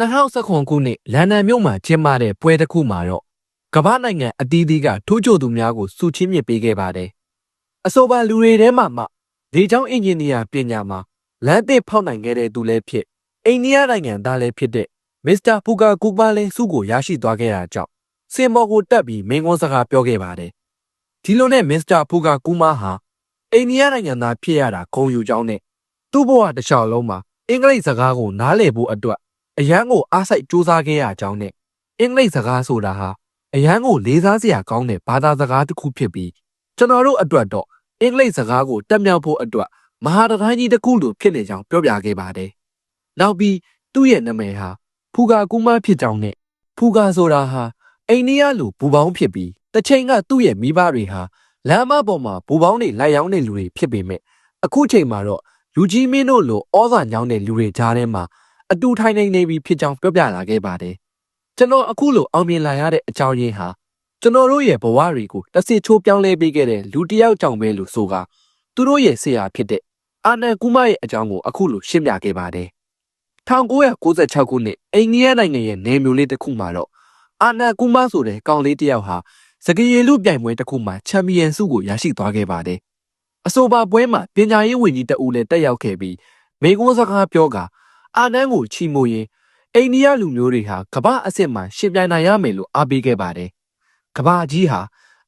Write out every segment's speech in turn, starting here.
2019ခုနှစ်လန်ဒန်မြို့မှာကျင်းပတဲ့ပွဲတစ်ခုမှာတော့ကမ္ဘာနိုင်ငံအသီးသီးကထိုးချိုသူများကိုစုချင်းမြစ်ပေးခဲ့ပါတယ်။အဆိုပါလူတွေထဲမှာမှလေကြောင်းအင်ဂျင်နီယာပညာမှာလမ်းသစ်ဖောက်နိုင်ခဲ့တဲ့သူလည်းဖြစ်အိန္ဒိယနိုင်ငံသားလည်းဖြစ်တဲ့မစ္စတာဖူကာကူပါလင်းစုကိုရရှိသွားခဲ့တာကြောင့်စင်မော်ကိုတက်ပြီးမင်းကွန်းစကားပြောခဲ့ပါတယ်။ဒီလိုနဲ့မစ္စတာဖူကာကူမာဟာအိန္ဒိယနိုင်ငံသားဖြစ်ရတာဂုဏ်ယူကြောင်းနဲ့သူ့ဘဝတစ်လျှောက်လုံးမှာအင်္ဂလိပ်စကားကိုနားလည်ဖို့အတွက် အရန်ကိုအားစိုက်စူးစမ်းခဲ့ရကြောင်းနဲ့အင်္ဂလိပ်စကားဆိုတာဟာအရန်ကိုလေးစားစရာကောင်းတဲ့ဘာသာစကားတစ်ခုဖြစ်ပြီးကျွန်တော်တို့အတွက်တော့အင်္ဂလိပ်စကားကိုတက်မြောက်ဖို့အတွက်မဟာတတိုင်းကြီးတစ်ခုလိုဖြစ်နေကြောင်းပြောပြခဲ့ပါတယ်။နောက်ပြီးသူ့ရဲ့နာမည်ဟာဖူကာကူမဖြစ်ကြောင်းနဲ့ဖူကာဆိုတာဟာအိန္ဒိယလူဘူပေါင်းဖြစ်ပြီးတစ်ချိန်ကသူ့ရဲ့မိဘတွေဟာလမ်းမပေါ်မှာဘူပေါင်းတွေလိုက်ရောင်းတဲ့လူတွေဖြစ်ပေမဲ့အခုချိန်မှာတော့လူကြီးမင်းတို့လိုဩဇာညောင်းတဲ့လူတွေကြားထဲမှာ အတူထိုင်နေနေပြီဖြစ်ကြောင်းပြောပြလာခဲ့ပါတယ်။ကျွန်တော်အခုလိုအောင်မြင်လာရတဲ့အကြောင်းရင်းဟာကျွန်တော်တို့ရဲ့ဘဝတွေကိုတစ်စစ်ချိုးပြောင်းလဲပေးခဲ့တဲ့လူတစ်ယောက်ကြောင့်ပဲလို့ဆိုကသူတို့ရဲ့ဆရာဖြစ်တဲ့အာနန်ကူမရဲ့အကြောင်းကိုအခုလိုရှင်းပြခဲ့ပါတယ်။1996ခုနှစ်အိန္ဒိယနိုင်ငံရဲ့နေမျိုးလေးတစ်ခုမှာတော့အာနန်ကူမဆိုတဲ့ကောင်လေးတစ်ယောက်ဟာစကရေလူပြိုင်ပွဲတစ်ခုမှာချန်ပီယံဆုကိုရရှိသွားခဲ့ပါတယ်။အဆိုပါပွဲမှာပညာရေးဝန်ကြီးတဦးလည်းတက်ရောက်ခဲ့ပြီးမိကုန်းစကားပြောကာ အာနန်ကိုချီးမွမ်းရင်းအိန္ဒိယလူမျိုးတွေဟာကမ္ဘာအဆင့်မှာရှင်ပြိုင်နိုင်ရမယ်လို့အားပေးခဲ့ပါတယ်။ကမ္ဘာကြီးဟာ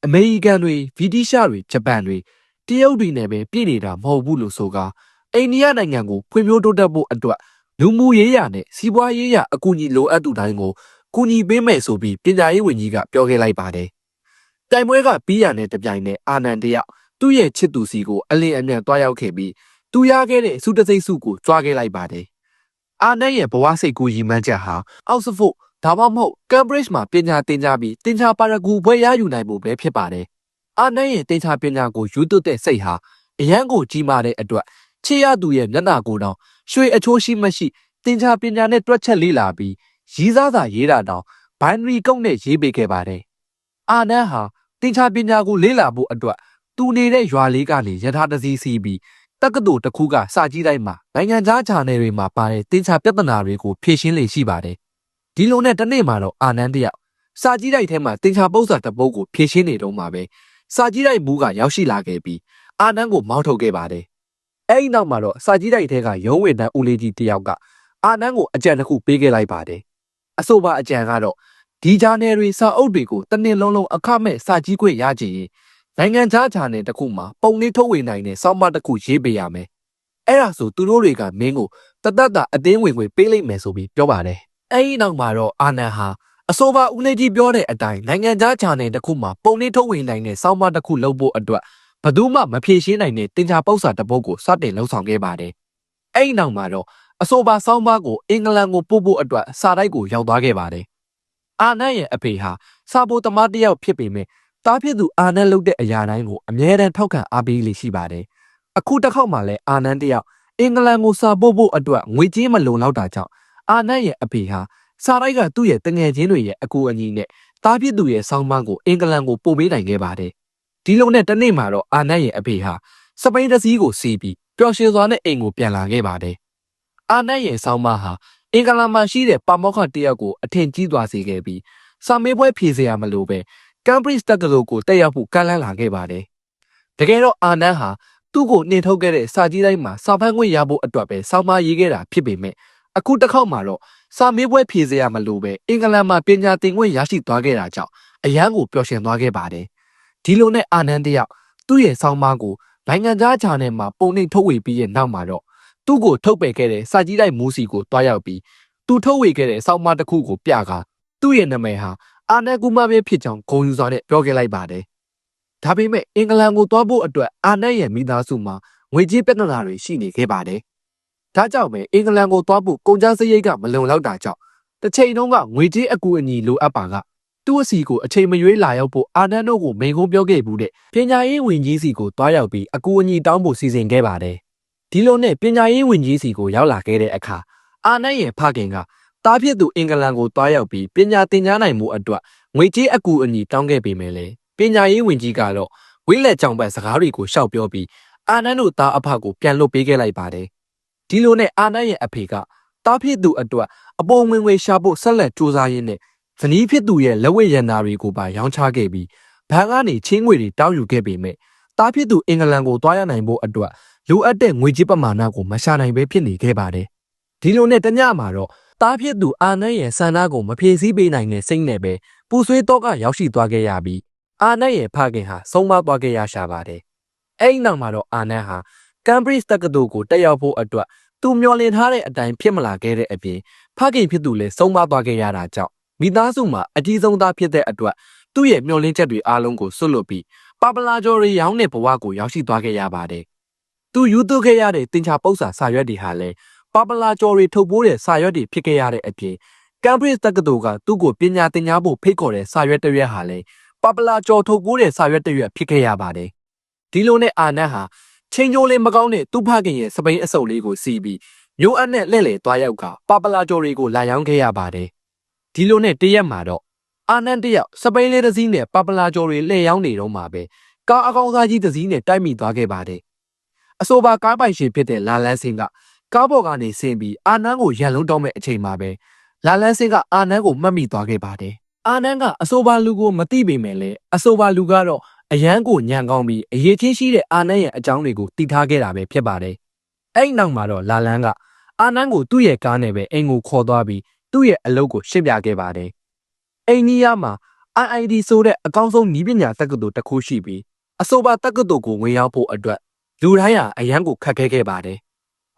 အမေရိကန်တွေဗြိတိရှတွေဂျပန်တွေတရုတ်တွေနဲ့ပဲပြည်နေတာမဟုတ်ဘူးလို့ဆိုကာအိန္ဒိယနိုင်ငံကိုဖွံ့ဖြိုးတိုးတက်ဖို့အတွက်လူမှုရေးရာနဲ့စီးပွားရေးရာအကူအညီလိုအပ်သူတိုင်းကိုကူညီပေးမယ်ဆိုပြီးပညာရေးဝန်ကြီးကပြောခဲ့လိုက်ပါတယ်။တိုင်ပွဲကပြီးရတဲ့တပြိုင်နက်အာနန်တယောက်သူ့ရဲ့ချစ်သူစီကိုအလင်းအမြန်တွားရောက်ခဲ့ပြီးသူရခဲ့တဲ့စုတစိမ့်စုကိုကြွားခဲ့လိုက်ပါတယ်။ အာနန်ရဲ့ဘဝစိတ်ကူးရည်မှန်းချက်ဟာအောက်စဖို့ဒါမှမဟုတ် Cambridge မှာပညာသင်ကြားပြီးသင်္ချာပါရဂူဘွဲ့ရယူနိုင်ဖို့ပဲဖြစ်ပါတယ်။အာနန်ရဲ့သင်္ချာပညာကိုယူသွတ်တဲ့စိတ်ဟာအရန်ကိုကြီးမားတဲ့အတွက်ချေရသူရဲ့မျက်နှာကိုယ်တောင်ရွှေအချိုးရှိမရှိသင်္ချာပညာနဲ့တွက်ချက်လေ့လာပြီးရီးစားသာရေးတာတောင် binary ကုတ်နဲ့ရေးပေးခဲ့ပါတယ်။အာနန်ဟာသင်္ချာပညာကိုလေ့လာဖို့အတွက်သူနေတဲ့ရွာလေးကနေယထာတစည်းစီးပြီး တက္ကသိုလ်တစ်ခုကစာကြည့်တိုင်းမှာနိုင်ငံခြားခြာနယ်တွေမှာပါတဲ့တင်ချပြဿနာတွေကိုဖြေရှင်းလေရှိပါတယ်။ဒီလိုနဲ့တစ်နေ့မှာတော့အာနန်းတယောက်စာကြည့်တိုက်ထဲမှာတင်ချပု္ပ္ပစာတစ်ပုဒ်ကိုဖြေရှင်းနေတော့မှာပဲစာကြည့်တိုက်မူးကရောက်ရှိလာခဲ့ပြီးအာနန်းကိုမောင်းထုတ်ခဲ့ပါတယ်။အဲဒီနောက်မှာတော့စာကြည့်တိုက်ထဲကရုံးဝင်တန်းဦးလေးကြီးတယောက်ကအာနန်းကိုအကြံတစ်ခုပေးခဲ့လိုက်ပါတယ်။အဆိုပါအကြံကတော့ဒီဂျာနယ်တွေစာအုပ်တွေကိုတစ်နှစ်လုံးလုံးအခမဲ့စာကြည့်ခွင့်ရချင်ရင် နိုင်ငံခြားခြာနယ်တစ်ခုမှာပုံလေးထုတ်ဝေနိုင်တဲ့စောင်းမတစ်ခုရေးပေးရမယ်။အဲ့ဒါဆိုသူတို့တွေကမင်းကိုတသက်တာအတင်းဝင်ဝင်ပေးလိုက်မယ်ဆိုပြီးပြောပါတယ်။အဲ့ဒီနောက်မှာတော့အာနန်ဟာအဆိုပါဦးလေးကြီးပြောတဲ့အတိုင်းနိုင်ငံခြားခြာနယ်တစ်ခုမှာပုံလေးထုတ်ဝေနိုင်တဲ့စောင်းမတစ်ခုလုပ်ဖို့အတွက်ဘယ်သူမှမဖြေရှင်းနိုင်တဲ့တင်ချပု္ပ္ပစာတစ်ပုဒ်ကိုစတင်လှုပ်ဆောင်ခဲ့ပါတယ်။အဲ့ဒီနောက်မှာတော့အဆိုပါစောင်းမကိုအင်္ဂလန်ကိုပို့ဖို့အတွက်စာတိုက်ကိုရောက်သွားခဲ့ပါတယ်။အာနန်ရဲ့အဖေဟာစာပိုသမားတစ်ယောက်ဖြစ်ပေမဲ့ တားဖြစ်သူအာနန်လုပ်တဲ့အရာတိုင်းကိုအမြဲတမ်းထောက်ခံအားပေးလေရှိပါတယ်။အခုတစ်ခေါက်မှလည်းအာနန်တယောက်အင်္ဂလန်ကိုစာပို့ဖို့အတွက်ငွေကြေးမလုံလောက်တာကြောင့်အာနန်ရဲ့အဖေဟာစာတိုက်ကသူ့ရဲ့တငယ်ချင်းတွေရဲ့အကူအညီနဲ့တားဖြစ်သူရဲ့ဆောင်းပါးကိုအင်္ဂလန်ကိုပို့ပေးနိုင်ခဲ့ပါတယ်။ဒီလိုနဲ့တနေ့မှာတော့အာနန်ရဲ့အဖေဟာစပိန်တစည်းကိုစီးပြီးပျော်ရွှင်စွာနဲ့အိမ်ကိုပြန်လာခဲ့ပါတယ်။အာနန်ရဲ့ဆောင်းပါးဟာအင်္ဂလန်မှာရှိတဲ့ပါမောက္ခတယောက်ကိုအထင်ကြီးသွားစေခဲ့ပြီးစာမေးပွဲဖြေစရာမလိုပဲ Cambridge တက္ကသိုလ်ကိုတက်ရောက်ဖို့ကမ်းလှမ်းလာခဲ့ပါတယ်။တကယ်တော့အာနန်ဟာသူ့ကိုနှင်ထုတ်ခဲ့တဲ့စာကြီးတိုင်းမှာစာဖတ်ခွင့်ရဖို့အတွက်ပဲစောင်းမရေးခဲ့တာဖြစ်ပေမဲ့အခုတစ်ခေါက်မှာတော့စာမေးပွဲဖြေစရာမလိုပဲအင်္ဂလန်မှာပညာသင်ခွင့်ရရှိသွားခဲ့တာကြောင့်အရန်ကိုပျော်ရွှင်သွားခဲ့ပါတယ်။ဒီလိုနဲ့အာနန်တယောက်သူ့ရဲ့ဆောင်းပါးကိုနိုင်ငံခြားခြာနယ်မှာပုံနှိပ်ထုတ်ဝေပြီးရဲ့နောက်မှာတော့သူ့ကိုထုတ်ပယ်ခဲ့တဲ့စာကြီးတိုင်းမူးစီကိုတွားရောက်ပြီးသူထုတ်ဝေခဲ့တဲ့ဆောင်းပါးတစ်ခုကိုပြကာသူ့ရဲ့နာမည်ဟာ အာနန်ကူမပဲဖြစ်ကြောင်းဂုဏ်ယူစွာနဲ့ပြောခဲ့လိုက်ပါတယ်။ဒါပေမဲ့အင်္ဂလန်ကိုသွားဖို့အတွက်အာနန်ရဲ့မိသားစုမှာငွေကြေးပြဿနာတွေရှိနေခဲ့ပါတယ်။ဒါကြောင့်ပဲအင်္ဂလန်ကိုသွားဖို့ကုန်ကျစရိတ်ကမလုံလောက်တာကြောင့်တစ်ချိန်လုံးကငွေကြေးအကူအညီလိုအပ်ပါကသူ့အစီကိုအချိန်မရွေးလာရောက်ဖို့အာနန်တို့ကိုမိန်ကုန်းပြောခဲ့ဘူးတဲ့ပညာရေးဝန်ကြီးစီကိုတွားရောက်ပြီးအကူအညီတောင်းဖို့စီစဉ်ခဲ့ပါတယ်။ဒီလိုနဲ့ပညာရေးဝန်ကြီးစီကိုရောက်လာခဲ့တဲ့အခါအာနန်ရဲ့ဖခင်က တားဖြစ်သူအင်္ဂလန်ကိုတွားရောက်ပြီးပညာသင်ကြားနိုင်မှုအတွက်ငွေကြေးအကူအညီတောင်းခဲ့ပေမဲ့လည်းပညာရေးဝန်ကြီးကတော့ဝိလက်ကြောင်ပတ်စကားတွေကိုရှောက်ပြောပြီးအာနန်တို့သားအဖကိုပြန်လွတ်ပေးခဲ့လိုက်ပါတယ်။ဒီလိုနဲ့အာနန်ရဲ့အဖေကတားဖြစ်သူအတွက်အပေါ်ဝင်ဝင်ရှာဖို့ဆက်လက်စူးစမ်းရင်းနဲ့ဇနီးဖြစ်သူရဲ့လက်ဝဲရန်နာတွေကိုပါရောင်းချခဲ့ပြီးဘဏ်ကနေချင်းငွေတွေတောင်းယူခဲ့ပေမဲ့တားဖြစ်သူအင်္ဂလန်ကိုသွားရနိုင်ဖို့အတွက်လိုအပ်တဲ့ငွေကြေးပမာဏကိုမရှာနိုင်ပဲဖြစ်နေခဲ့ပါတယ်ဒီလိုနဲ့တညမှာတော့ တားဖြစ်သူအာနတ်ရဲ့ဆန္ဒကိုမဖြည့်ဆည်းပေးနိုင်တဲ့စိတ်နဲ့ပဲပူဆွေးတော့ကရောက်ရှိသွားခဲ့ရပြီးအာနတ်ရဲ့ဖခင်ဟာဆုံးမသွားခဲ့ရရှာပါတယ်အဲ့ဒီနောက်မှာတော့အာနတ်ဟာကမ်ဘရစ်တက္ကသိုလ်ကိုတက်ရောက်ဖို့အတွက်သူမျှော်လင့်ထားတဲ့အတိုင်းဖြစ်မလာခဲ့တဲ့အပြင်ဖခင်ဖြစ်သူလည်းဆုံးမသွားခဲ့ရတာကြောင့်မိသားစုမှာအကြီးဆုံးသားဖြစ်တဲ့အတွက်သူ့ရဲ့မျှော်လင့်ချက်တွေအားလုံးကိုဆွတ်လွတ်ပြီးပါပလာဂျော်ရီရောင်းတဲ့ဘဝကိုရောက်ရှိသွားခဲ့ရပါတယ်။သူယူသွခဲ့ရတဲ့တင်ချပု္ပ္ပာစာရွက်တွေဟာလည်း ပါပလာဂျော်ရီထုတ်ပိုးတဲ့စာရွက်တွေဖြစ်ခဲ့ရတဲ့အပြင်ကမ်ဘရစ်တက္ကသိုလ်ကသူ့ကိုပညာသင်ကြားဖို့ဖိတ်ခေါ်တဲ့စာရွက်တစ်ရွက်ဟာလည်းပါပလာဂျော်ထုတ်ပိုးတဲ့စာရွက်တစ်ရွက်ဖြစ်ခဲ့ရပါတယ်။ဒီလိုနဲ့အာနတ်ဟာချင်းချိုးလေးမကောင်းတဲ့သူ့ဖခင်ရဲ့စပိန်အစုပ်လေးကိုစီးပြီးမျိုးအပ်နဲ့လှည့်လည်သွားရောက်ကပါပလာဂျိုရီကိုလာရောက်ခဲ့ရပါတယ်။ဒီလိုနဲ့တရက်မှာတော့အာနန်တယောက်စပိန်လေးတစ်စီးနဲ့ပါပလာဂျိုရီလှည့်ရောက်နေတော့မှာပဲကားအကောင်စားကြီးတစ်စီးနဲ့တိုက်မိသွားခဲ့ပါတယ်။အဆိုပါကားပိုင်ရှင်ဖြစ်တဲ့လာလန်းစင်က ကားပေါ်ကနေဆင်းပြီးအာနန်ကိုရန်လုံးတော့မဲ့အချိန်မှာပဲလာလန်းစင်ကအာနန်ကိုမှတ်မိသွားခဲ့ပါတယ်။အာနန်ကအဆိုပါလူကိုမသိပေမဲ့လည်းအဆိုပါလူကတော့အရန်ကိုညံကောင်းပြီးအရေးချင်းရှိတဲ့အာနန်ရဲ့အကြောင်းတွေကိုသိထားခဲ့တာပဲဖြစ်ပါတယ်။အဲ့နောက်မှာတော့လာလန်းကအာနန်ကိုသူ့ရဲ့ကားနဲ့ပဲအိမ်ကိုခေါ်သွားပြီးသူ့ရဲ့အလုပ်ကိုရှင်းပြခဲ့ပါတယ်။အိမ်ကြီးရမှာ IID ဆိုတဲ့အကောင်းဆုံးနည်းပညာတက္ကသိုလ်တစ်ခုရှိပြီးအဆိုပါတက္ကသိုလ်ကိုဝင်ရောက်ဖို့အတွက်လူတိုင်းဟာအရန်ကိုခက်ခဲခဲ့ပါတယ်။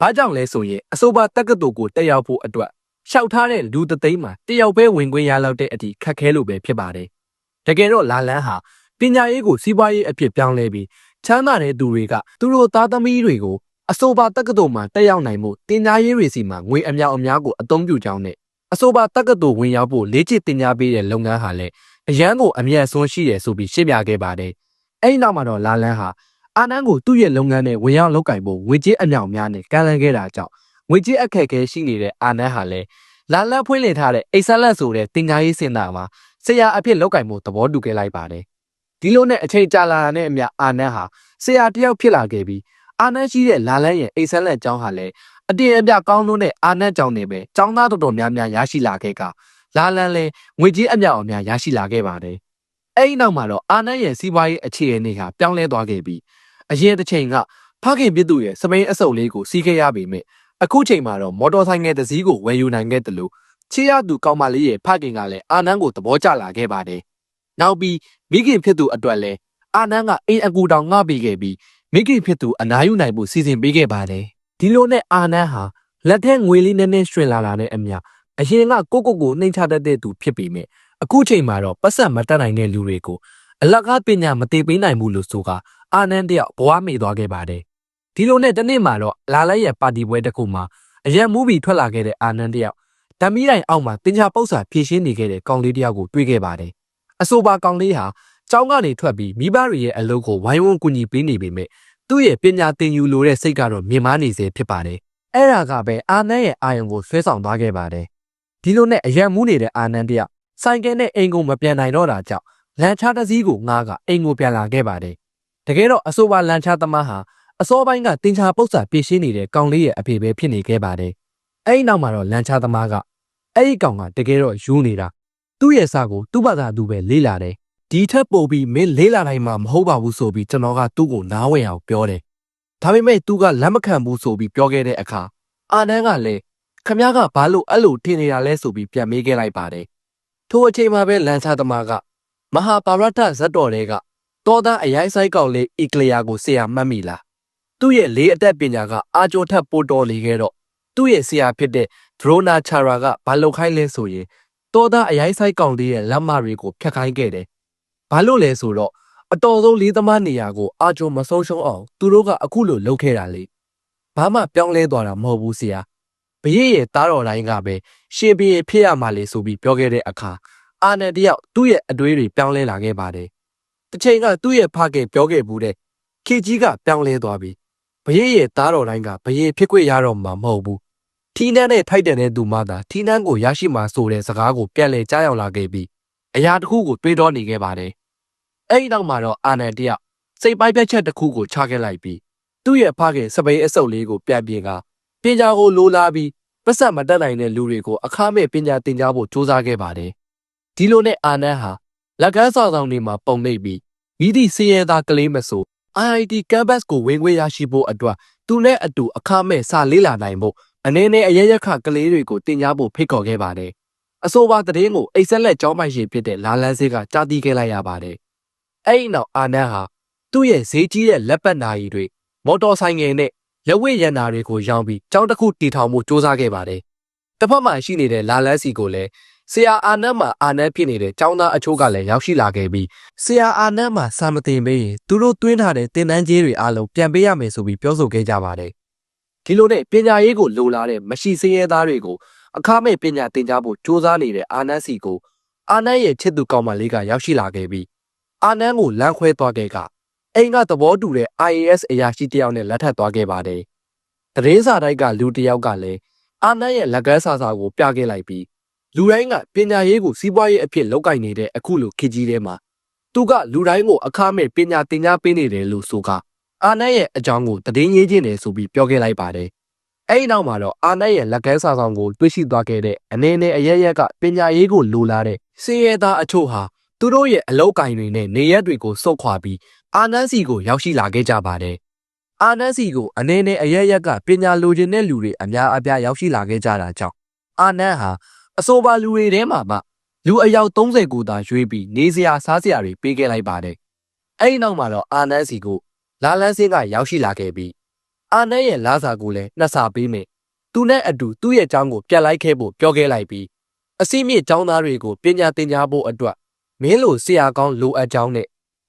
ဘာကြောင့်လဲဆိုရင်အဆိုပါတက္ကသိုလ်ကိုတက်ရောက်ဖို့အတွက်ရှောက်ထားတဲ့လူတသိန်းမှာတယောက်ပဲဝင်ခွင့်ရလောက်တဲ့အထိခက်ခဲလို့ပဲဖြစ်ပါတယ်။တကယ်တော့လာလန်းဟာပညာရေးကိုစီးပွားရေးအဖြစ်ပြောင်းလဲပြီးချမ်းသာတဲ့သူတွေကသူတို့သားသမီးတွေကိုအဆိုပါတက္ကသိုလ်မှာတက်ရောက်နိုင်မှုတင် जा ရေးတွေစီမှာငွေအမြောက်အများကိုအသုံးပြုကြောင်းနဲ့အဆိုပါတက္ကသိုလ်ဝင်ရောက်ဖို့လေ့ကျင့်တင် जा ပေးတဲ့လုပ်ငန်းဟာလည်းအရန်ကိုအမြတ်ဆုံးရှိတယ်ဆိုပြီးရှင်းပြခဲ့ပါတယ်။အဲဒီနောက်မှာတော့လာလန်းဟာ အာနန်းကိုသူ့ရဲ့လုပ်ငန်းနဲ့ဝင်ရောက်လုပ်ကင်ဖို့ငွေကြေးအမြောက်များနဲ့ကမ်းလှမ်းခဲ့တာကြောင့်ငွေကြေးအခက်အခဲရှိနေတဲ့အာနန်းဟာလည်းလာလန်းဖွင့်လှစ်ထားတဲ့အိဆာလက်ဆိုတဲ့တင် जा ရေးစင်တာမှာဆရာအဖြစ်လုပ်ကင်ဖို့သဘောတူခဲ့လိုက်ပါတယ်။ဒီလိုနဲ့အချိန်ကြာလာတာနဲ့အမျှအာနန်းဟာဆရာတယောက်ဖြစ်လာခဲ့ပြီးအာနန်းရှိတဲ့လာလန်းရဲ့အိဆန်လက်ကျောင်းဟာလည်းအတင်အပြကောင်းလွန်းတဲ့အာနန်းကျောင်းနဲ့ပဲကျောင်းသားတော်တော်များများရရှိလာခဲ့ကလာလန်းလည်းငွေကြေးအမြောက်အများရရှိလာခဲ့ပါတယ်။အဲဒီနောက်မှာတော့အာနန်းရဲ့စီးပွားရေးအခြေအနေဟာပြောင်းလဲသွားခဲ့ပြီး အရင်တစ်ချိန်ကဖခင်ပြစ်သူရဲ့စပိန်အစုပ်လေးကိုစီးခဲ့ရပေမဲ့အခုချိန်မှာတော့မော်တော်ဆိုင်ငယ်တစ်စီးကိုဝယ်ယူနိုင်ခဲ့တယ်လို့ချေရသူကောင်းမလေးရဲ့ဖခင်ကလည်းအာနန်းကိုသဘောကျလာခဲ့ပါတယ်။နောက်ပြီးမိခင်ဖြစ်သူအတွက်လည်းအာနန်းကအိမ်အကူတောင်ငှပေးခဲ့ပြီးမိခင်ဖြစ်သူအနားယူနိုင်ဖို့စီစဉ်ပေးခဲ့ပါတယ်ဒီလိုနဲ့အာနန်းဟာလက်ထက်ငွေလေးနည်းနည်းရွှင်လာတာနဲ့အမျှအရင်ကကိုကိုကိုနှိမ်ချတတ်တဲ့သူဖြစ်ပေမဲ့အခုချိန်မှာတော့ပတ်စံမတက်နိုင်တဲ့လူတွေကို အလကားပညာမသိပေးနိုင်ဘူးလို့ဆိုကအာနန်းတယောက်ဘဝမေ့သွားခဲ့ပါတယ်ဒီလိုနဲ့တနေ့မှာတော့လာလိုက်ရဲ့ပါတီပွဲတစ်ခုမှာအရက်မူဗီထွက်လာခဲ့တဲ့အာနန်းတယောက်ဓမီတိုင်အောက်မှာတင်ချပု္ပ္ပာဖြည့်ရှင်းနေခဲ့တဲ့ကောင်လေးတယောက်ကိုတွေ့ခဲ့ပါတယ်အဆိုပါကောင်လေးဟာကျောင်းကနေထွက်ပြီးမိဘတွေရဲ့အလုပ်ကိုဝိုင်းဝန်းကူညီပေးနေပေမဲ့သူ့ရဲ့ပညာသင်ယူလိုတဲ့စိတ်ကတော့မြင်မာနေစေဖြစ်ပါတယ်။အဲ့ဒါကပဲအာနန်းရဲ့အာယုံကိုဆွဲဆောင်သွားခဲ့ပါတယ်။ဒီလိုနဲ့အယံမူးနေတဲ့အာနန်းတယောက်ဆိုင်ကယ်နဲ့အိမ်ကိုမပြန်နိုင်တော့တာကြောင့် လန်ချားတစ်စီးကိုငားကအိမ်ကိုပြန်လာခဲ့ပါတယ်။တကယ်တော့အဆိုပါလန်ချားသမားဟာအစောပိုင်းကတင်ချာပု္ပ္ပာပြေးရှင်းနေတဲ့ကောင်လေးရဲ့အဖေပဲဖြစ်နေခဲ့ပါတယ်။အဲ့ဒီနောက်မှာတော့လန်ချားသမားကအဲ့ဒီကောင်ကတကယ်တော့ယူနေတာသူ့ရဲ့စာကိုသူ့ဘာသာသူပဲလေးလာတယ်ဒီထက်ပိုပြီးမင်းလေးလာနိုင်မှာမဟုတ်ပါဘူးဆိုပြီးကျွန်တော်ကသူ့ကိုနားဝင်အောင်ပြောတယ်။ဒါပေမဲ့သူကလက်မခံဘူးဆိုပြီးပြောခဲ့တဲ့အခါအာနန်းကလည်းခမ ्या ကဘာလို့အဲ့လိုထင်နေတာလဲဆိုပြီးပြန်မေးခဲ့လိုက်ပါတယ်။ထိုအချိန်မှာပဲလန်ဆာသမားက မဟာပါရတဇတ်တော်တွေကတောသားအရိုက်ဆိုင်ကောင်လေးအီကလီယာကိုဆရာမှတ်မိလား။သူ့ရဲ့လေးအသက်ပညာကအာဂျိုထက်ပိုတော်လေခဲ့တော့သူ့ရဲ့ဆရာဖြစ်တဲ့ဒရိုနာချာရာကဘာလုပ်ခိုင်းလဲဆိုရင်တောသားအရိုက်ဆိုင်ကောင်လေးရဲ့လက်မတွေကိုဖျက်ခိုင်းခဲ့တယ်ဘာလို့လဲဆိုတော့အတော်ဆုံးလေးသမားနေရာကိုအာဂျုံမဆုံးရှုံးအောင်သူတို့ကအခုလိုလုပ်ခဲ့တာလေဘာမှပြောင်းလဲသွားတာမဟုတ်ဘူးဆရာဘရစ်ရဲ့သားတော်တိုင်းကပဲရှင်ဘီဖြစ်ရမှာလေဆိုပြီးပြောခဲ့တဲ့အခါ အာနန်တယောက်သူ့ရဲ့အတွေးတွေပြောင်းလဲလာခဲ့ပါတယ်တစ်ချိန်ကသူ့ရဲ့ဖခင်ပြောခဲ့ဘူးတဲ့ခေကြီးကပြောင်းလဲသွားပြီဘရစ်ရဲ့သားတော်တိုင်းကဘရစ်ဖြစ်ခွင့်ရတော့မှာမဟုတ်ဘူးထီးနှန်းနဲ့ထိုက်တန်တဲ့သူမှသာထီးနှန်းကိုရရှိမှာဆိုတဲ့စကားကိုပြန်လည်ကြားရောက်လာခဲ့ပြီးအရာတစ်ခုကိုတွေးတောနေခဲ့ပါတယ်။အဲဒီနောက်မှာတော့အာနန်တယောက်စိတ်ပိုင်းပြတ်ချက်တစ်ခုကိုချခဲ့လိုက်ပြီးသူ့ရဲ့ဖခင်စပိန်အစုပ်လေးကိုပြန်ပြေကပညာကိုလိုလားပြီးပတ်စံမတက်နိုင်တဲ့လူတွေကိုအခမဲ့ပညာသင်ကြားဖို့စ조사ခဲ့ပါတယ်။ ဒီလိုနဲ့အာနန်းဟာလက်ကမ်းဆောင်ဆောင်တွေမှာပုံနှိပ်ပြီးမိသည့်စည်ရဲသားကလေးမဆို IIT campus ကိုဝင်ခွင့်ရရှိဖို့အတွက်သူနဲ့အတူအခမဲ့စာလေ့လာနိုင်ဖို့အနေနဲ့အရရက်ခကလေးတွေကိုတင် जा ဖို့ဖိတ်ခေါ်ခဲ့ပါတယ်။အဆိုပါသတင်းကိုအိတ်ဆက်လက်ကျောင်းပိုင်ရှင်ဖြစ်တဲ့လာလန်းစေးကကြားသိခဲ့လိုက်ရပါတယ်။အဲ့ဒီနောက်အာနန်းဟာသူ့ရဲ့ဈေးကြီးတဲ့လက်ပတ်နာရီတွေမော်တော်ဆိုင်ငယ်နဲ့လက်ဝဲရန်နာတွေကိုရောင်းပြီးကျောင်းတစ်ခုတည်ထောင်မှုစ조사ခဲ့ပါတယ်။တစ်ဖက်မှာရှိနေတဲ့လာလန်းစီကိုလည်း ဆရာအာနန်းမှာအာနန်းဖြစ်နေတဲ့ကျောင်းသားအချို့ကလည်းရောက်ရှိလာခဲ့ပြီးဆရာအာနန်းမှာစာမတင်ပေးရင်သူတို့တွင်းထားတဲ့တင်တန်းကြီးတွေအားလုံးပြန်ပေးရမယ်ဆိုပြီးပြောဆိုခဲ့ကြပါတယ်။ဒီလိုနဲ့ပညာရေးကိုလိုလားတဲ့မရှိစင်းရဲသားတွေကိုအခမဲ့ပညာသင်ကြားဖို့စ조사နေတဲ့အာနန်းစီကိုအာနန်းရဲ့ချစ်သူကောင်းမလေးကရောက်ရှိလာခဲ့ပြီးအာနန်းကိုလမ်းခွဲသွားခဲ့ကအိမ်ကသဘောတူတဲ့ IAS အရာရှိတယောက်နဲ့လက်ထပ်သွားခဲ့ပါတယ်။သတင်းစာတိုက်ကလူတယောက်ကလည်းအာနန်းရဲ့လက်ကမ်းစာစာကိုပြခဲ့လိုက်ပြီး လူတိုင်းကပညာရေးကိုစီးပွားရေးအဖြစ်လောက်ကင်နေတဲ့အခုလိုခေတ်ကြီးထဲမှာသူကလူတိုင်းကိုအခမဲ့ပညာသင်ကြားပေးနေတယ်လို့ဆိုကအာနန်းရဲ့အကြောင်းကိုသတင်းရေးခြင်းတယ်ဆိုပြီးပြောခဲ့လိုက်ပါတယ်။အဲဒီနောက်မှာတော့အာနန်းရဲ့လက်ကမ်းစာဆောင်ကိုတွေ့ရှိသွားခဲ့တဲ့အနေနဲ့အရရက်ကပညာရေးကိုလိုလားတဲ့စင်ရဲသားအချို့ဟာသူတို့ရဲ့အလောက်ကင်တွေနဲ့နေရက်တွေကိုစုတ်ခွာပြီးအာနန်းစီကိုရောက်ရှိလာခဲ့ကြပါတယ်။အာနန်းစီကိုအနေနဲ့အရရက်ကပညာလိုချင်တဲ့လူတွေအများအပြားရောက်ရှိလာခဲ့ကြတာကြောင့်အာနန်းဟာ အဆိုပါလူတွေထဲမှာမှလူအယောက်30ကိုသာရွေးပြီးနေစရာစားစရာတွေပေးခဲ့လိုက်ပါတယ်။အဲဒီနောက်မှာတော့အာနန်းစီကိုလာလန်းစင်းကရောက်ရှိလာခဲ့ပြီးအာနန်းရဲ့လာစာကိုလည်းနှစ်စာပေးမယ်။သူနဲ့အတူသူ့ရဲ့ចောင်းကိုပြတ်လိုက်ခဲ့ဖို့ပြောခဲ့လိုက်ပြီးအစိမြင့်ចောင်းသားတွေကိုပညာသင်ကြားဖို့အတွက်မင်းလိုဆရာကောင်းလိုအပ်ကြောင်းနဲ့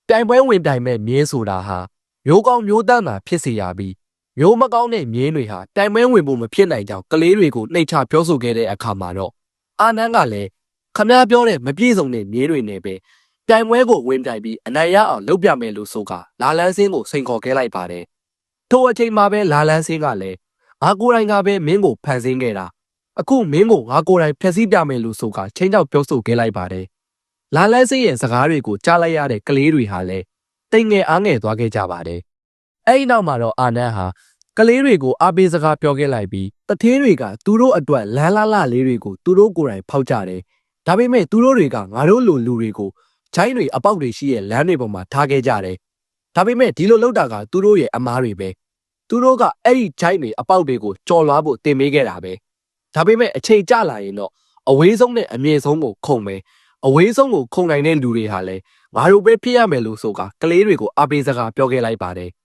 တိုင်ပွဲဝင်တိုင်မဲ့မြင်းဆိုတာဟာမျိုးကောင်းမျိုးတန်းတာဖြစ်စေရပြီးမျိုးမကောင်းတဲ့မြင်းတွေဟာတိုင်ပွဲဝင်ဖို့မဖြစ်နိုင်ကြောင်းကလေးတွေကိုနှိပ်ချပြောဆိုခဲ့တဲ့အခါမှာတော့ အာနန်းကလည်းခမည်းပြောတဲ့မပြည့်စုံတဲ့မြင်းတွေနဲ့ပဲပြိုင်ပွဲကိုဝင်ပြိုင်ပြီးအနိုင်ရအောင်လုပ်ပြမယ်လို့ဆိုကလာလန်းစင်းကိုစိန်ခေါ်ခဲ့လိုက်ပါတယ်။ထိုအချိန်မှာပဲလာလန်းစင်းကလည်းငါကိုယ်တိုင်ကပဲမင်းကိုဖန်ဆင်းခဲ့တာအခုမင်းကိုငါကိုယ်တိုင်ဖျက်ဆီးပြမယ်လို့ဆိုကချင်းချောက်ပြောဆိုခဲ့လိုက်ပါတယ်။လာလန်းစင်းရဲ့စကားတွေကိုကြားလိုက်ရတဲ့ကလေးတွေဟာလည်းတိမ်ငယ်အားငယ်သွားခဲ့ကြပါတယ်။အဲဒီနောက်မှာတော့အာနန်းဟာ ကလေးတွေကိုအားပေးစကားပြောခဲ့လိုက်ပြီးတထင်းတွေကသူတို့အတွက်လန်းလာလာလေးတွေကိုသူတို့ကိုယ်တိုင်ဖောက်ကြတယ်။ဒါပေမဲ့သူတို့တွေကငါတို့လိုလူတွေကိုချိုင်းတွေအပေါက်တွေရှိရဲ့လမ်းတွေပေါ်မှာထားခဲ့ကြတယ်။ဒါပေမဲ့ဒီလိုလုပ်တာကသူတို့ရဲ့အမားတွေပဲ။သူတို့ကအဲ့ဒီချိုင်းတွေအပေါက်တွေကိုကြော်လွားဖို့တင်ပေးခဲ့တာပဲ။ဒါပေမဲ့အချိန်ကျလာရင်တော့အဝေးဆုံးနဲ့အမြင့်ဆုံးကိုခုံမယ်။အဝေးဆုံးကိုခုံနိုင်တဲ့လူတွေဟာလည်းငါတို့ပဲဖြစ်ရမယ်လို့ဆိုကကလေးတွေကိုအားပေးစကားပြောခဲ့လိုက်ပါတယ်။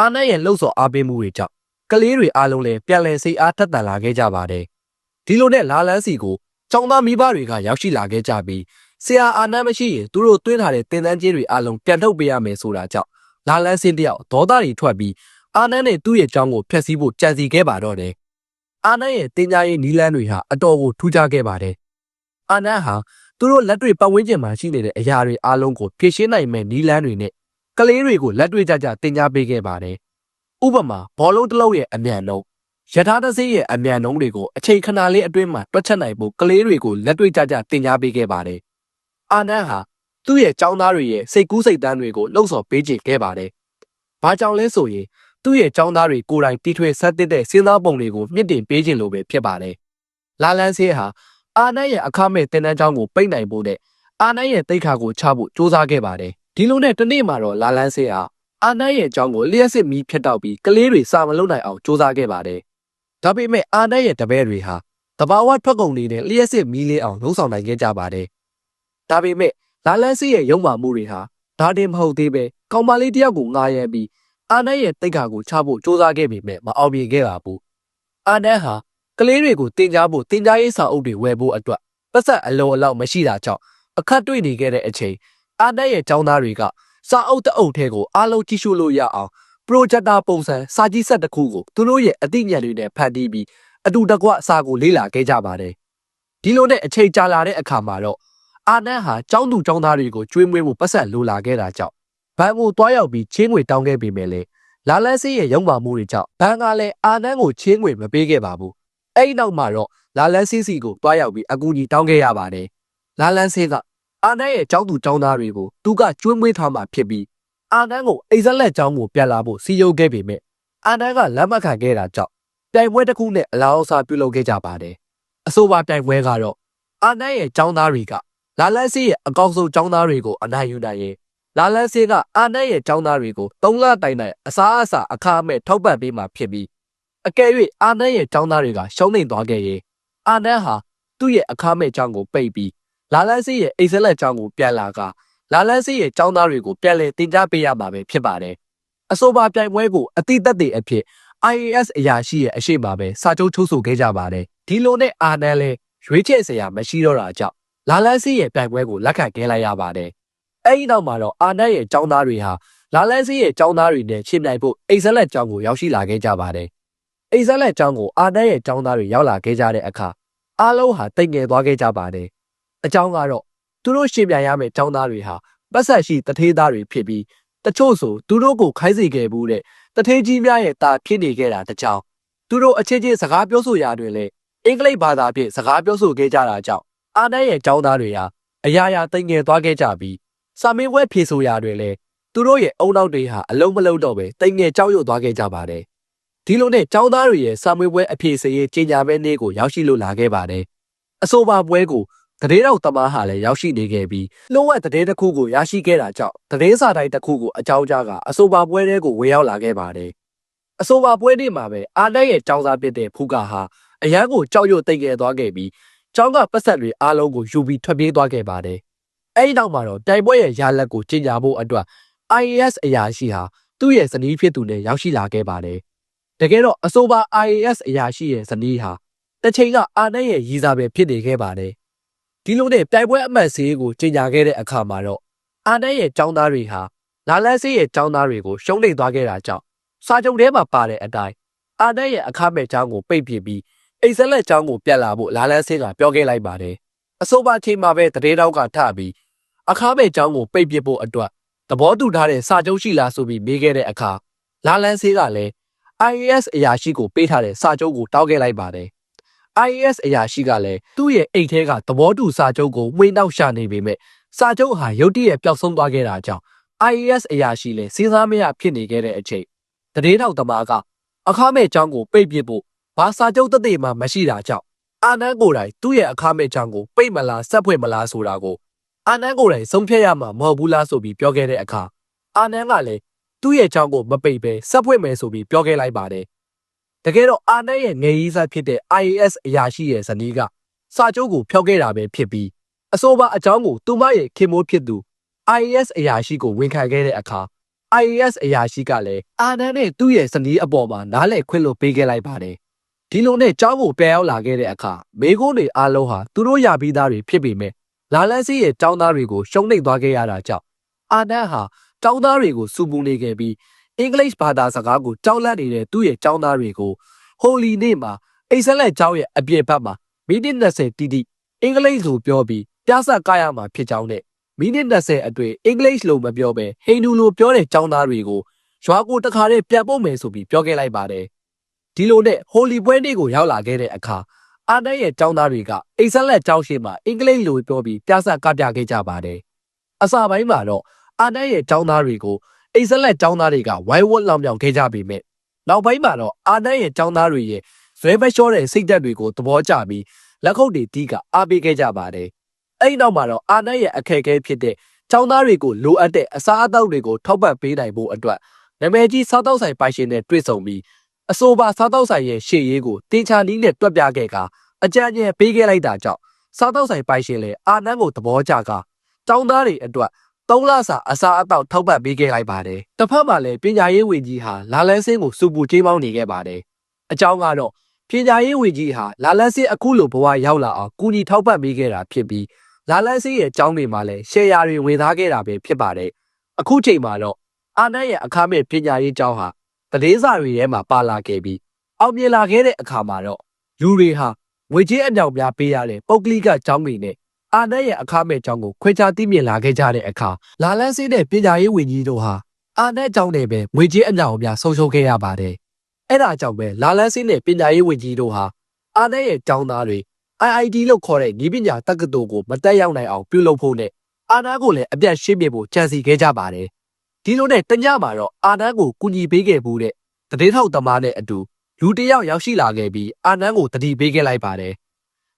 အာနတ်ရဲ့လှုပ်ဆော်အားပေးမှုတွေကြောင့်ကလေးတွေအားလုံးလည်းပြန်လည်စိတ်အားထက်သန်လာခဲ့ကြပါတယ်။ဒီလိုနဲ့လာလန်းစီကိုចောင်းသားမိဘတွေကရောက်ရှိလာခဲ့ကြပြီးဆရာအာနတ်မရှိရင်သူတို့တွင်းထားတဲ့တင်တန်းကြီးတွေအားလုံးပြန်ထုတ်ပေးရမယ်ဆိုတာကြောင့်လာလန်းစင်းတယောက်ဒေါသတွေထွက်ပြီးအာနတ်နဲ့သူ့ရဲ့ចောင်းကိုဖျက်ဆီးဖို့ကြံစီခဲ့ပါတော့တယ်။အာနတ်ရဲ့တင်ကြားရေးနီလန်းတွေဟာအတော်ကိုထူးခြားခဲ့ပါတယ်။အာနတ်ဟာသူတို့လက်တွေ့ပတ်ဝန်းကျင်မှာရှိနေတဲ့အရာတွေအားလုံးကိုဖြည့်ရှင်းနိုင်မဲ့နီလန်းတွေနဲ့ ကလေးတွေကိုလက်တွေ့ကြကြတင်ကြားပေးခဲ့ပါတယ်။ဥပမာဘောလုံးတစ်လုံးရဲ့အမြန်နှုန်းရထားတစ်စီးရဲ့အမြန်နှုန်းတွေကိုအချိန်ခဏလေးအတွင်းမှာတွက်ချက်နိုင်ဖို့ကလေးတွေကိုလက်တွေ့ကြကြတင်ကြားပေးခဲ့ပါတယ်။အာနန်းဟာသူ့ရဲ့ចောင်းသားတွေရဲ့စိတ်ကူးစိတ်တမ်းတွေကိုလှုပ်ဆော်ပေးခြင်းခဲ့ပါတယ်။ဘာကြောင့်လဲဆိုရင်သူ့ရဲ့ចောင်းသားတွေကိုယ်တိုင်တီထွေဆက်တစ်တဲ့စဉ်းစားပုံတွေကိုမြင့်တင်ပေးခြင်းလိုပဲဖြစ်ပါတယ်။လာလန်းဆေးဟာအာနန်းရဲ့အခမဲ့တင်တန်းချောင်းကိုပိတ်နိုင်ဖို့နဲ့အာနန်းရဲ့တိတ်ခါကိုချဖို့စ조사ခဲ့ပါတယ်။ ဒီလိုနဲ့တနေ့မှာတော့လာလန်းစေးဟာအာနာရဲ့အကြောင်းကိုလျှက်စစ်မီးဖြတ်တောက်ပြီးကလေးတွေစာမလုပ်နိုင်အောင်စူးစမ်းခဲ့ပါတယ်။ဒါပေမဲ့အာနာရဲ့တပည့်တွေဟာတဘာဝထွက်ကုန်တွေနဲ့လျှက်စစ်မီးလေးအောင်လုံးဆောင်နိုင်ခဲ့ကြပါတယ်။ဒါပေမဲ့လာလန်းစေးရဲ့ရုံမာမှုတွေဟာဒါတင်မဟုတ်သေးပဲကောင်မလေးတယောက်ကိုငားရမ်းပြီးအာနာရဲ့တိတ်ခါကိုချဖို့စူးစမ်းခဲ့ပေမဲ့မအောင်မြင်ခဲ့ပါဘူး။အာနာဟာကလေးတွေကိုတင် जा ဖို့တင် जा ရေးစာအုပ်တွေဝယ်ဖို့အတွက်ပတ်သက်အလောအလောက်မရှိတာကြောင့်အခက်တွေ့နေခဲ့တဲ့အချိန် အာနန်းရဲ့ចောင်းသားတွေကစာအုပ်တအုပ်ထဲကိုအားလုံးကြည့်ရှုလို့ရအောင်ပရိုဂျက်တာပုံစံစာကြည့်ဆက်တစ်ခုကိုသူတို့ရဲ့အသိဉာဏ်တွေနဲ့ဖန်တီးပြီးအတူတကွအစာကိုလေ့လာခဲ့ကြပါတယ်။ဒီလိုနဲ့အချိန်ကြာလာတဲ့အခါမှာတော့အာနန်းဟာចောင်းသူចောင်းသားတွေကိုကျွေးမွေးဖို့ပတ်ဆက်လိုလာခဲ့တာကြောင့်ဘန်ကိုတွားရောက်ပြီးချင်းငွေတောင်းခဲ့ပေမဲ့လည်းလာလန်းစေးရဲ့ရုံပါမှုတွေကြောင့်ဘန်ကလည်းအာနန်းကိုချင်းငွေမပေးခဲ့ပါဘူး။အဲ့ဒီနောက်မှာတော့လာလန်းစေးစီကိုတွားရောက်ပြီးအကူကြီးတောင်းခဲ့ရပါတယ်။လာလန်းစေးက အာနန်ရဲ့ကျောင်းသူကျောင်းသားတွေကိုသူကကျွေးမွေးထားမှဖြစ်ပြီးအာနန်ကိုအိဇလက်ကျောင်းကိုပြန်လာဖို့စီရုံခဲ့ပေမဲ့အာနန်ကလက်မခံခဲ့တာကြောင့်ပြိုင်ပွဲတစ်ခုနဲ့အလားအစာပြုလုပ်ခဲ့ကြပါတယ်။အဆိုပါပြိုင်ပွဲကတော့အာနန်ရဲ့ကျောင်းသားတွေကလာလန်စီရဲ့အကောင်းဆုံးကျောင်းသားတွေကိုအနိုင်ယူနိုင်ရင်လာလန်စီကအာနန်ရဲ့ကျောင်းသားတွေကိုသုံးလတိုင်တိုင်အစားအစာအခမဲ့ထောက်ပံ့ပေးမှဖြစ်ပြီးအကယ်၍အာနန်ရဲ့ကျောင်းသားတွေကရှုံးနိမ့်သွားခဲ့ရင်အာနန်ဟာသူ့ရဲ့အခမဲ့ကျောင်းကိုပိတ်ပြီး လာလန်စီရဲ့အိမ်ဆက်လက်ចောင်းကိုပြန်လာကလာလန်စီရဲ့ចောင်းသားတွေကိုပြန်လည်တင် जा ပေးရမှာပဲဖြစ်ပါတယ်အဆိုပါပြိုင်ပွဲကိုအတိတ်သက်သေအဖြစ် IAS အရာရှိရဲ့အရှိမပဲစာချုပ်ချုပ်ဆိုခဲ့ကြပါတယ်ဒီလိုနဲ့အာနန်လဲရွေးချယ်စရာမရှိတော့တာကြောင့်လာလန်စီရဲ့ပြိုင်ပွဲကိုလက်ခံခဲ့လိုက်ရပါတယ်အဲဒီနောက်မှာတော့အာနန်ရဲ့ចောင်းသားတွေဟာလာလန်စီရဲ့ចောင်းသားတွေနဲ့ချင်းနိုင်ဖို့အိမ်ဆက်လက်ចောင်းကိုရောက်ရှိလာခဲ့ကြပါတယ်အိမ်ဆက်လက်ចောင်းကိုအာနန်ရဲ့ចောင်းသားတွေရောက်လာခဲ့ကြတဲ့အခါအားလုံးဟာတိတ်ငယ်သွားခဲ့ကြပါတယ် အကြောင်းကတော့သူတို့ရှင်ပြန်ရမယ့်ចောင်းသားတွေဟာပတ်ဆက်ရှိတထေးသားတွေဖြစ်ပြီးတချို့ဆိုသူတို့ကိုခိုင်းစေခဲ့ဘူးတဲ့တထေးကြီးများရဲ့တာဖြစ်နေခဲ့တာတကြောင်သူတို့အချင်းချင်းစကားပြောဆိုရာတွင်လည်းအင်္ဂလိပ်ဘာသာဖြင့်စကားပြောဆိုခဲ့ကြတာကြောင့်အာနန်ရဲ့ចောင်းသားတွေဟာအရာရာတိတ်ငယ်သွားခဲ့ကြပြီးစာမင်းဝဲဖြေဆိုရာတွင်လည်းသူတို့ရဲ့အုံနောက်တွေဟာအလုံးမလုံးတော့ပဲတိတ်ငယ်ကြောက်ရွံ့သွားခဲ့ကြပါတယ်ဒီလိုနဲ့ចောင်းသားတွေရဲ့စာမွေးပွဲအဖြေစရေးကြီးညာမဲနေ့ကိုရောက်ရှိလို့လာခဲ့ပါတယ်အဆိုပါပွဲကို တရေတော်တမဟာလည်းရောက်ရှိနေခဲ့ပြီးလုံးဝတရေတစ်ခုကိုရရှိခဲ့တာကြောင့်တရေစာတိုင်းတစ်ခုကိုအကြောင်းကြားကအဆိုပါပွဲတဲကိုဝင်ရောက်လာခဲ့ပါတယ်အဆိုပါပွဲနေ့မှာပဲအာနက်ရဲ့ចောင်းသားဖြစ်တဲ့ဖူကာဟာအရန်ကိုကြောက်ရွံ့တိတ်ငယ်သွားခဲ့ပြီးကျောင်းကပတ်ဆက်တွေအားလုံးကိုယူပြီးထွက်ပြေးသွားခဲ့ပါတယ်အဲဒီနောက်မှာတော့တိုင်ပွဲရဲ့ရလက်ကိုကြီးညာဖို့အတွက် IAS အရာရှိဟာသူ့ရဲ့ဇနီးဖြစ်သူနဲ့ရောက်ရှိလာခဲ့ပါတယ်တကယ်တော့အဆိုပါ IAS အရာရှိရဲ့ဇနီးဟာတစ်ချိန်ကအာနက်ရဲ့ရည်စားပဲဖြစ်နေခဲ့ပါတယ် ဒီလိုနဲ့ပြိုင်ပွဲအမှတ်စီးကိုကြီးညာခဲ့တဲ့အခါမှာတော့အာနက်ရဲ့ចောင်းသားတွေဟာလာလန်းစေးရဲ့ចောင်းသားတွေကိုရှုံးနိမ့်သွားခဲ့တာကြောင့်စာချုပ်ထဲမှာပါတဲ့အတိုင်းအာနက်ရဲ့အခမဲ့ចောင်းကိုပိတ်ပစ်ပြီးအိမ်ဆက်လက်ចောင်းကိုပြတ်လာဖို့လာလန်းစေးကပြောခဲ့လိုက်ပါတယ်အဆိုပါချိန်မှာပဲတရေတောက်ကထပြီးအခမဲ့ចောင်းကိုပိတ်ပစ်ဖို့အတွက်သဘောတူထားတဲ့စာချုပ်ရှိလားဆိုပြီးမေးခဲ့တဲ့အခါလာလန်းစေးကလည်း IAS အရာရှိကိုပေးထားတဲ့စာချုပ်ကိုတောင်းခဲ့လိုက်ပါတယ် IAS အရာရှိကလည်းသူ့ရဲ့အိတ်ထဲကသဘောတူစာချုပ်ကိုမှိနှောက်ရှာနေပေမဲ့စာချုပ်ဟာရုတ်တရက်ပျောက်ဆုံးသွားခဲ့တာကြောင့် IAS အရာရှိလည်းစဉ်းစားမရဖြစ်နေခဲ့တဲ့အချိန်တရေထောက်သမားကအခမဲ့ချောင်းကိုပိတ်ပစ်ဖို့ဘာစာချုပ်တသက်မှမရှိတာကြောင့်အာနန်းကိုယ်တိုင်သူ့ရဲ့အခမဲ့ချောင်းကိုပိတ်မလားဆက်ဖွင့်မလားဆိုတာကိုအာနန်းကိုယ်တိုင်ဆုံးဖြတ်ရမှာမဟုတ်ဘူးလားဆိုပြီးပြောခဲ့တဲ့အခါအာနန်းကလည်းသူ့ရဲ့ချောင်းကိုမပိတ်ပဲဆက်ဖွင့်မယ်ဆိုပြီးပြောခဲ့လိုက်ပါတယ် တကယ်တော့အာနန်းရဲ့ငယ်ရေးစားဖြစ်တဲ့ IAS အရာရှိရဲ့ဇနီးကစာချုပ်ကိုဖျောက်ခဲ့တာပဲဖြစ်ပြီးအဆိုပါအကြောင်းကိုသူမရဲ့ခင်မိုးဖြစ်သူ IAS အရာရှိကိုဝန်ခံခဲ့တဲ့အခါ IAS အရာရှိကလည်းအာနန်နဲ့သူ့ရဲ့ဇနီးအပေါ်မှာနားလည်ခွင့်လို့ပေးခဲ့လိုက်ပါတယ်။ဒီလိုနဲ့ကျောင်းကိုပြန်ရောက်လာခဲ့တဲ့အခါမိခိုးတွေအားလုံးဟာသူတို့ရပြီးသားတွေဖြစ်ပေမဲ့လာလန်းစီရဲ့ကျောင်းသားတွေကိုရှုံးနိမ့်သွားခဲ့ရတာကြောင့်အာနန်ဟာကျောင်းသားတွေကိုစူပူနေခဲ့ပြီး အင်္ဂလိပ်ဘာသာစကားကိုကြောက်လန့်နေတဲ့သူ့ရဲ့ကျောင်းသားတွေကိုဟိုလီနေ့မှာအိဆလက်ကျောင်းရဲ့အပြည့်ဘက်မှာမိနစ်20တိတိအင်္ဂလိပ်လိုပြောပြီးပြသကရမှာဖြစ်ကြောင်းနဲ့မိနစ်20အတွင်းအင်္ဂလိပ်လိုမပြောဘဲဟိန္ဒူလိုပြောတဲ့ကျောင်းသားတွေကိုရွာကိုတခါတည်းပြန်ပို့မယ်ဆိုပြီးပြောခဲ့လိုက်ပါတယ်ဒီလိုနဲ့ဟိုလီပွဲနေ့ကိုရောက်လာခဲ့တဲ့အခါအာနတ်ရဲ့ကျောင်းသားတွေကအိဆလက်ကျောင်းရှိမှာအင်္ဂလိပ်လိုပြောပြီးပြသကပြခဲ့ကြပါတယ်အစာပိုင်းမှာတော့အာနတ်ရဲ့ကျောင်းသားတွေကို အိဆလက်ကျောင်းသားတွေကဝိုင်းဝန်းလောင်ပြောင်ခဲ့ကြပေမဲ့နောက်ပိုင်းမှာတော့အာနတ်ရဲ့ကျောင်းသားတွေရဲ့ဇွဲမလျှောတဲ့စိတ်ဓာတ်တွေကိုသဘောကျပြီးလက်ခုပ်တွေတီးကအားပေးခဲ့ကြပါတယ်အဲ့ဒီနောက်မှာတော့အာနတ်ရဲ့အခက်အခဲဖြစ်တဲ့ចောင်းသားတွေကိုလိုအပ်တဲ့အစားအသောက်တွေကိုထောက်ပံ့ပေးနိုင်ဖို့အတွက်နာမည်ကြီးစားတောက်ဆိုင်ပိုင်ရှင်နဲ့တွေ့ဆုံပြီးအဆိုပါစားတောက်ဆိုင်ရဲ့ရှေ့ရေးကိုတင်ချာနီးနဲ့တွက်ပြခဲ့ကအကြံဉာဏ်ပေးခဲ့လိုက်တာကြောင့်စားတောက်ဆိုင်ပိုင်ရှင်လည်းအာနန်းကိုသဘောကျကចောင်းသားတွေအတွက် သုံးလစာအစားအသောက်ထောက်ပံ့ပေးခဲ့လိုက်ပါတယ်။တစ်ဖက်မှာလည်းပညာရေးဝန်ကြီးဟာလာလန်းစင်းကိုစူပူကြေးမောင်းနေခဲ့ပါတယ်။အကြောင်းကတော့ပညာရေးဝန်ကြီးဟာလာလန်းစင်းအခုလိုဘဝရောက်လာအောင်ကူညီထောက်ပံ့ပေးခဲ့တာဖြစ်ပြီးလာလန်းစီးရဲ့အကြောင်းတွေမှာလည်းရှယ်ယာတွေဝင်သားခဲ့တာပဲဖြစ်ပါတယ်။အခုချိန်မှာတော့အာနတ်ရဲ့အခမဲ့ပညာရေးကျောင်းဟာတည်င်းစာတွေထဲမှာပါလာခဲ့ပြီးအောင်မြင်လာခဲ့တဲ့အခါမှာတော့လူတွေဟာငွေကြေးအမြောက်များပေးရတဲ့ပုတ်ကလိကကျောင်းတွေနဲ့ အာနတ်ရဲ့အခမဲ့ကျောင်းကိုခွဲခြားသိမြင်လာခဲ့ကြတဲ့အခါလာလန်းစီးတဲ့ပညာရေးဝန်ကြီးတို့ဟာအာနတ်ကျောင်းတွေပဲငွေကြေးအမြောက်အများဆုံးရှုံးခဲ့ရပါတယ်။အဲ့ဒါကြောင့်ပဲလာလန်းစီးတဲ့ပညာရေးဝန်ကြီးတို့ဟာအာနတ်ရဲ့ကျောင်းသားတွေ IIT လို့ခေါ်တဲ့ဤပညာတက္ကသိုလ်ကိုမတက်ရောက်နိုင်အောင်ပြုလုပ်ဖို့နဲ့အာနာကိုလည်းအပြတ်ရှင်းပြဖို့ကြံစီခဲ့ကြပါတယ်။ဒီလိုနဲ့တညမှာတော့အာနာကိုကူညီပေးခဲ့ဘူးတဲ့တတိထောက်သမားနဲ့အတူလူတစ်ယောက်ရောက်ရှိလာခဲ့ပြီးအာနန်းကိုတတိပေးခဲ့လိုက်ပါတယ်။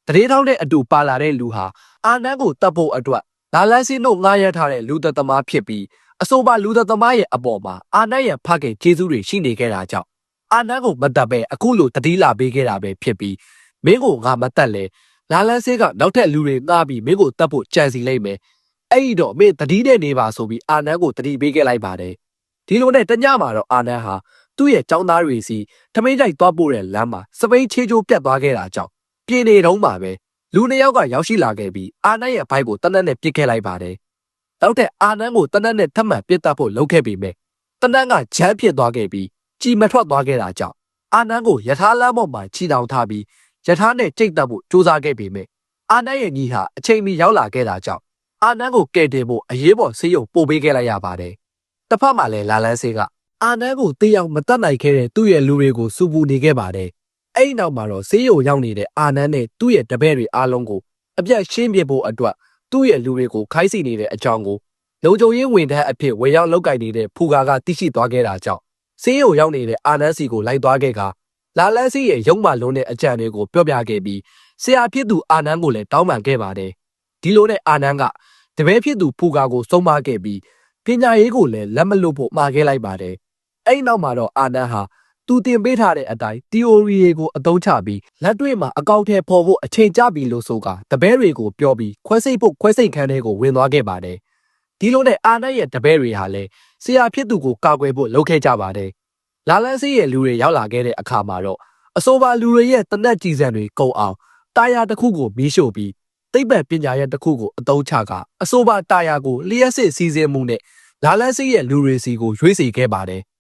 တရေထောင်းတဲ့အတူပါလာတဲ့လူဟာအာနန်းကိုတတ်ဖို့အတွက်လာလန်းစင်းတို့ငှားရမ်းထားတဲ့လူသက်သမားဖြစ်ပြီးအဆိုပါလူသက်သမားရဲ့အပေါ်မှာအာနန်းရဲ့ဖခင်ကျေးဇူးတွေရှိနေခဲ့တာကြောင့်အာနန်းကိုမတတ်ပဲအခုလိုတတိလာပေးခဲ့တာပဲဖြစ်ပြီးမင်းကိုငါမတတ်လဲလာလန်းစင်းကနောက်ထပ်လူတွေငှားပြီးမင်းကိုတတ်ဖို့ကြံစီလိုက်မယ်။အဲ့ဒီတော့မင်းတတိနဲ့နေပါဆိုပြီးအာနန်းကိုတတိပေးခဲ့လိုက်ပါတယ်။ဒီလိုနဲ့တညမှာတော့အာနန်းဟာသူ့ရဲ့ចောင်းသားတွေစီထမင်းကြိုက်သွားပို့တဲ့လမ်းမှာစပိန်ချေချိုးပြတ်သွားခဲ့တာကြောင့် ပြင်းနေတုံးမှာပဲလူနှစ်ယောက်ကရောက်ရှိလာခဲ့ပြီးအာနန်းရဲ့ဘိုက်ကိုတနက်နဲ့ပစ်ခဲ့လိုက်ပါတယ်။နောက်တဲ့အာနန်းကိုတနက်နဲ့ထပ်မံပစ်တတ်ဖို့လုပ်ခဲ့ပေမဲ့တနက်ကဂျမ်းဖြစ်သွားခဲ့ပြီးကြည်မထွက်သွားခဲ့တာကြောင့်အာနန်းကိုယထာလမ်းပေါ်မှာခြိတောင်ထားပြီးယထာနဲ့ကြိတ်တက်ဖို့ကြိုးစားခဲ့ပေမဲ့အာနန်းရဲ့ညီဟာအချိန်မီရောက်လာခဲ့တာကြောင့်အာနန်းကိုကယ်တင်ဖို့အရေးပေါ်ဆေးရုံပို့ပေးခဲ့လိုက်ရပါတယ်။တစ်ဖက်မှာလည်းလာလန်းဆေးကအာနန်းကိုတေးအောင်မတတ်နိုင်ခဲ့တဲ့သူ့ရဲ့လူတွေကိုစူပူနေခဲ့ပါတယ်။ အဲ့ဒီနောက်မှာတော့ဆေးရုံရောက်နေတဲ့အာနန်းနဲ့သူ့ရဲ့တပည့်တွေအားလုံးကိုအပြတ်ရှင်းပြဖို့အတွက်သူ့ရဲ့လူတွေကိုခိုင်းစီနေတဲ့အကြောင်းကိုလုံခြုံရေးဝန်ထမ်းအဖြစ်ဝေရောက်လောက်ကင်နေတဲ့ဖူကာကသိရှိသွားခဲ့တာကြောင့်ဆေးရုံရောက်နေတဲ့အာနန်းစီကိုလိုက်သွားခဲ့ကလာလန်းစီရဲ့ရုံမှလုံးတဲ့အကြံတွေကိုပြောပြခဲ့ပြီးဆရာဖြစ်သူအာနန်းကိုလည်းတောင်းပန်ခဲ့ပါတယ်။ဒီလိုနဲ့အာနန်းကတပည့်ဖြစ်သူဖူကာကိုစုံမခဲ့ပြီးပညာရေးကိုလည်းလက်မလွတ်ဖို့မှာခဲ့လိုက်ပါတယ်။အဲ့ဒီနောက်မှာတော့အာနန်ဟာ သူတင်ပေးထားတဲ့အတိုင်း theory တွေကိုအသုံးချပြီးလက်တွေ့မှာအကောင့်ထဲပေါ်ဖို့အချိန်ကျပြီလို့ဆိုကတပည့်တွေကိုပြောပြီးခွဲစိတ်ဖို့ခွဲစိတ်ခန်းတွေကိုဝင်သွားခဲ့ပါတယ်။ဒီလိုနဲ့အာနန်ရဲ့တပည့်တွေဟာလည်းဆရာဖြစ်သူကိုကာကွယ်ဖို့လုပ်ခဲ့ကြပါတယ်။လာလန်းစီးရဲ့လူတွေရောက်လာခဲ့တဲ့အခါမှာတော့အဆိုပါလူတွေရဲ့တနက်ကြည်စံတွေကုန်အောင်တာယာတစ်ခုကိုမီးရှို့ပြီးသိပ္ပံပညာရဲ့တစ်ခုကိုအသုံးချကအဆိုပါတာယာကိုလျှက်စစ်စီစဉ်မှုနဲ့လာလန်းစီးရဲ့လူတွေစီကိုရွေးစီခဲ့ပါတယ်။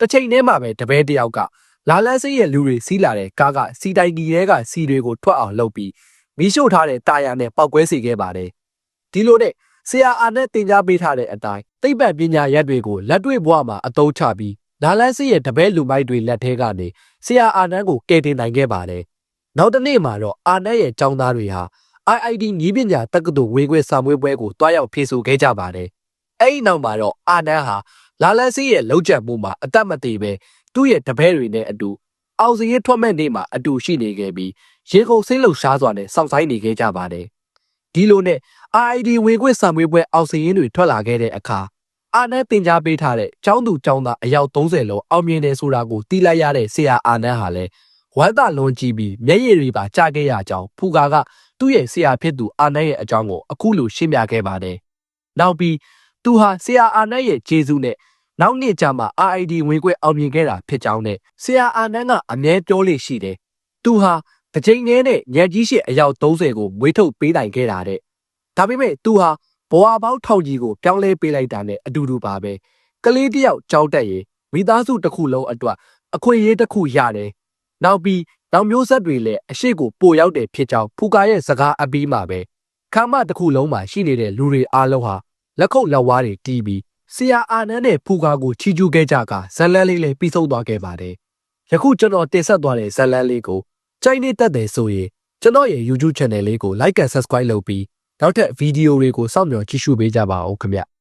တစ်ချိန်တည်းမှာပဲတပည့်တယောက်ကလာလန်းစိတ်ရဲ့လူတွေစီးလာတဲ့ကားကစီတိုင်ကြီးရဲကစီတွေကိုထွက်အောင်လုပ်ပြီးမီးရှို့ထားတဲ့တာယာနဲ့ပောက်ကွဲစေခဲ့ပါတယ်။ဒီလိုနဲ့ဆရာအာနဲ့တင် जा ပေးထားတဲ့အတိုင်းသိပ္ပံပညာရက်တွေကိုလက်တွေ့ဘဝမှာအသုံးချပြီးလာလန်းစိတ်ရဲ့တပည့်လူမိုက်တွေလက်ထဲကနေဆရာအာနန်းကိုကယ်တင်နိုင်ခဲ့ပါတယ်။နောက်တစ်နေ့မှာတော့အာနန်းရဲ့ចောင်းသားတွေဟာ IID ညီးပညာတက္ကသိုလ်ဝေခွဲစာမွေးပွဲကိုတွားရောက်ဖြည့်ဆို့ခဲ့ကြပါတယ်။အဲဒီနောက်မှာတော့အာနန်းဟာ လာလန်းစိတ်ရဲ့လောက်ကျန်မှုမှာအသက်မသေးပဲသူ့ရဲ့တပည့်တွေနဲ့အတူအောင်စရေးထွက်မဲ့နေ့မှာအတူရှိနေခဲ့ပြီးရေကုန်စိတ်လှုပ်ရှားစွာနဲ့စောင့်ဆိုင်နေခဲ့ကြပါတယ်။ဒီလိုနဲ့ IID ဝေခွင့်စာမွေးပွဲအောင်စရင်တွေထွက်လာခဲ့တဲ့အခါအာနန်းတင် जा ပေးထားတဲ့ကျောင်းသူကျောင်းသားအယောက်30လုံးအောင်မြင်တယ်ဆိုတာကိုသိလိုက်ရတဲ့ဆရာအာနန်းဟာလည်းဝမ်းသာလွန်ကြည့်ပြီးမျက်ရည်တွေပါကျခဲ့ရကြောင်းဖူကာကသူ့ရဲ့ဆရာဖြစ်သူအာနန်းရဲ့အကြောင်းကိုအခုလိုရှင်းပြခဲ့ပါတယ်။နောက်ပြီးသူဟာဆရာအာနန်းရဲ့ဂျေဇုနဲ့ နောက်နှစ်ကြာမှ RID ဝင်ခွင့်အောင်မြင်ခဲ့တာဖြစ်ကြောင်းနဲ့ဆရာအာနန်းကအမြဲပြောလို့ရှိတယ်။သူဟာတစ်ချိန်တည်းနဲ့ညက်ကြီးရှိအယောက်30ကိုမွေးထုတ်ပေးနိုင်ခဲ့တာတဲ့။ဒါပေမဲ့သူဟာဘဝပေါင်းထောင်ကြီးကိုပြောင်းလဲပေးလိုက်တာနဲ့အတူတူပါပဲ။ကလေးတယောက်ကြောက်တက်ရင်မိသားစုတစ်ခုလုံးအတွက်အခွင့်အရေးတစ်ခုရတယ်။နောက်ပြီးနောက်မျိုးဆက်တွေလည်းအရှိကိုပိုရောက်တယ်ဖြစ်ကြောင်းဖူကာရဲ့စကားအပြီးမှာပဲခမ်းမတစ်ခုလုံးမှာရှိနေတဲ့လူတွေအားလုံးဟာလက်ခုပ်လက်ဝါးတွေတီးပြီး ဆရာအာနန်းနဲ့ဖူကာကိုချီကျူးခဲ့ကြကဇက်လန်းလေးလည်းပြီးဆုံးသွားခဲ့ပါတယ်။ယခုကျွန်တော်တင်ဆက်သွားတဲ့ဇက်လန်းလေးကိုကြိုက်နေတတ်တယ်ဆိုရင်ကျွန်တော်ရဲ့ YouTube Channel လေးကို Like and Subscribe လုပ်ပြီးနောက်ထပ်ဗီဒီယိုတွေကိုစောင့်မျှော်ကြည့်ရှုပေးကြပါဦးခင်ဗျ။